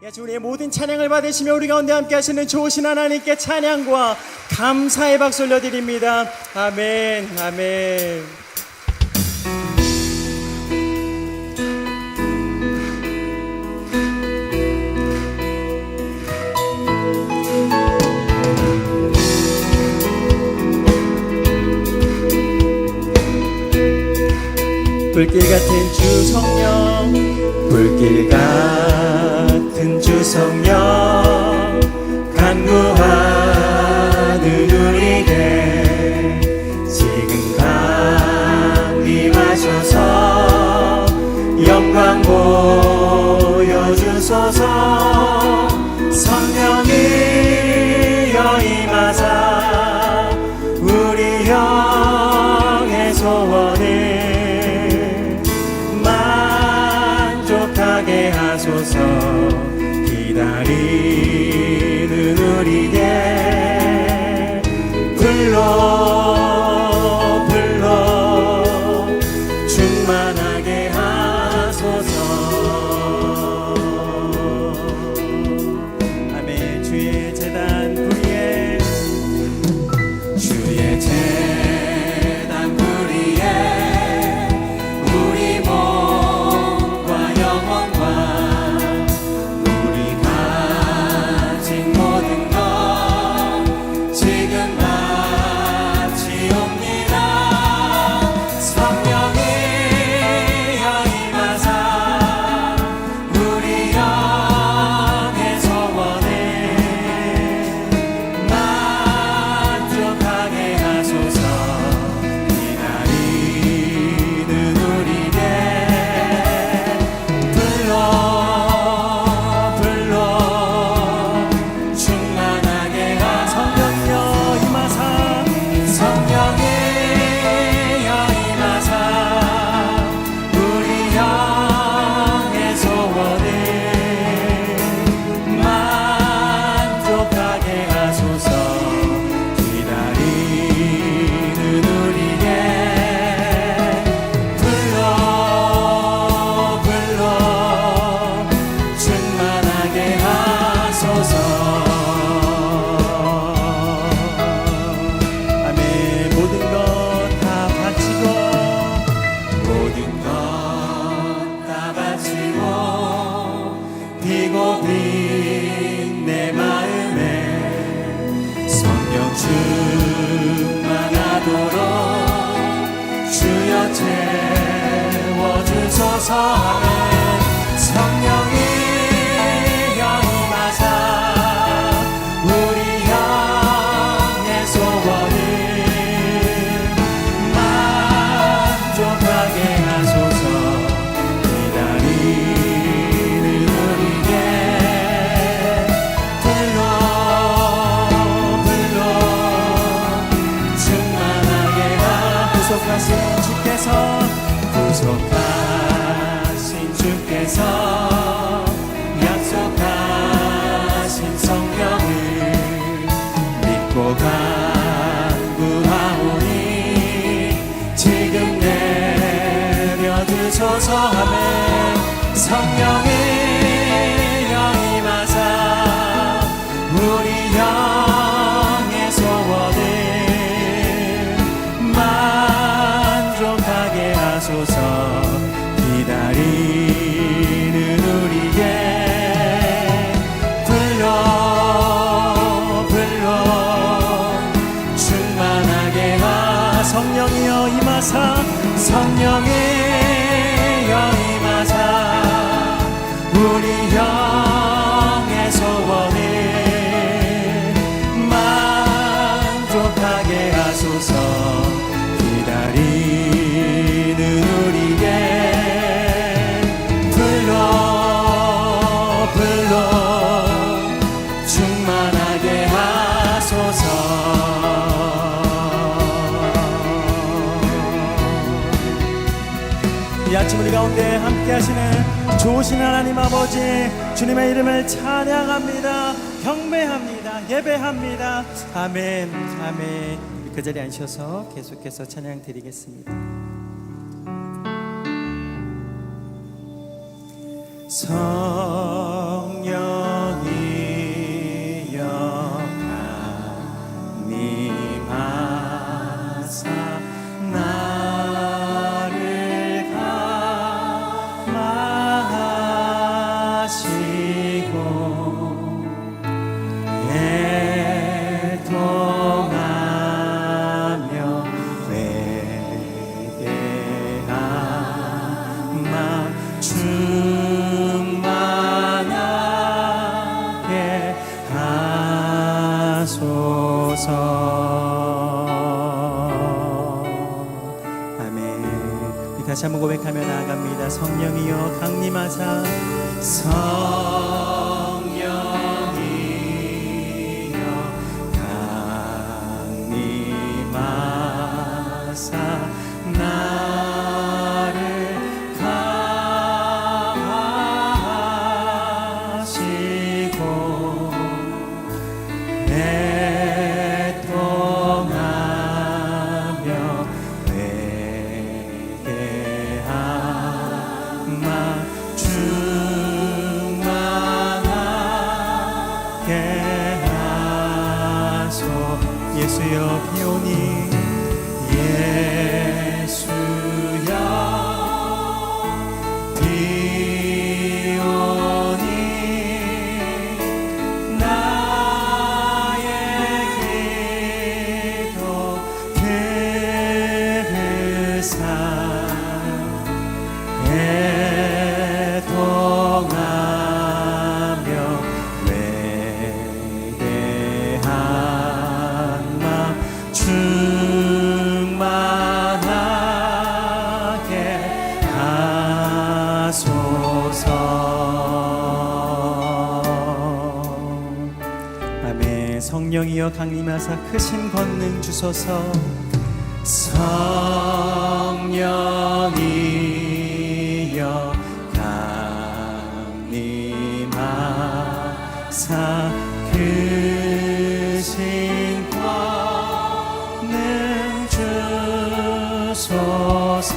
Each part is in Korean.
예, 우리의 모든 찬양을 받으시며 우리 가운데 함께 하시는 좋으신 하나님께 찬양과 감사의 박수 올려드립니다. 아멘, 아멘. 불길 같은 주 성령 불길 같은 주 성령 아멘 성령이여 임하사 우리 영의 소원을 만족하게 하소서 기다리는 우리에게 불러 불러 충만하게 하 구속하신 주께서 구속하신 주께서 약속하신 성령을 믿고 간구하오니 지금 내려주소서 하면 성령이 충만하게 하소서. 이 아침 우리 가운데 함께 하시는 좋으신 하나님 아버지 주님의 이름을 찬양합니다. 경배합니다. 예배합니다. 아멘. 아멘. 그 자리에 앉으셔서 계속해서 찬양 드리겠습니다. 성 충만하게 하소서. 아멘. 다시 한번 고백하며 나아갑니다. 성령이여 강림하사. 성 예수여 비오니. 예 충만하게 하소서. 성령이여 강림하사 크신 권능 주소서. 성령이 주소서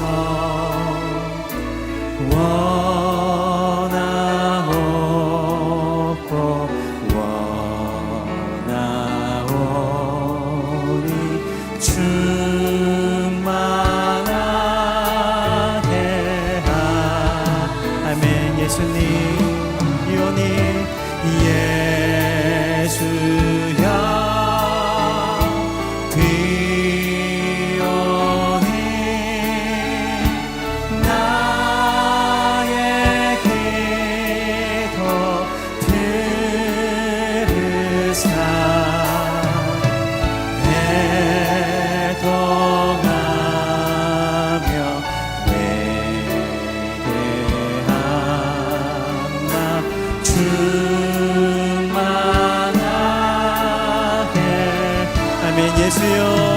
예수여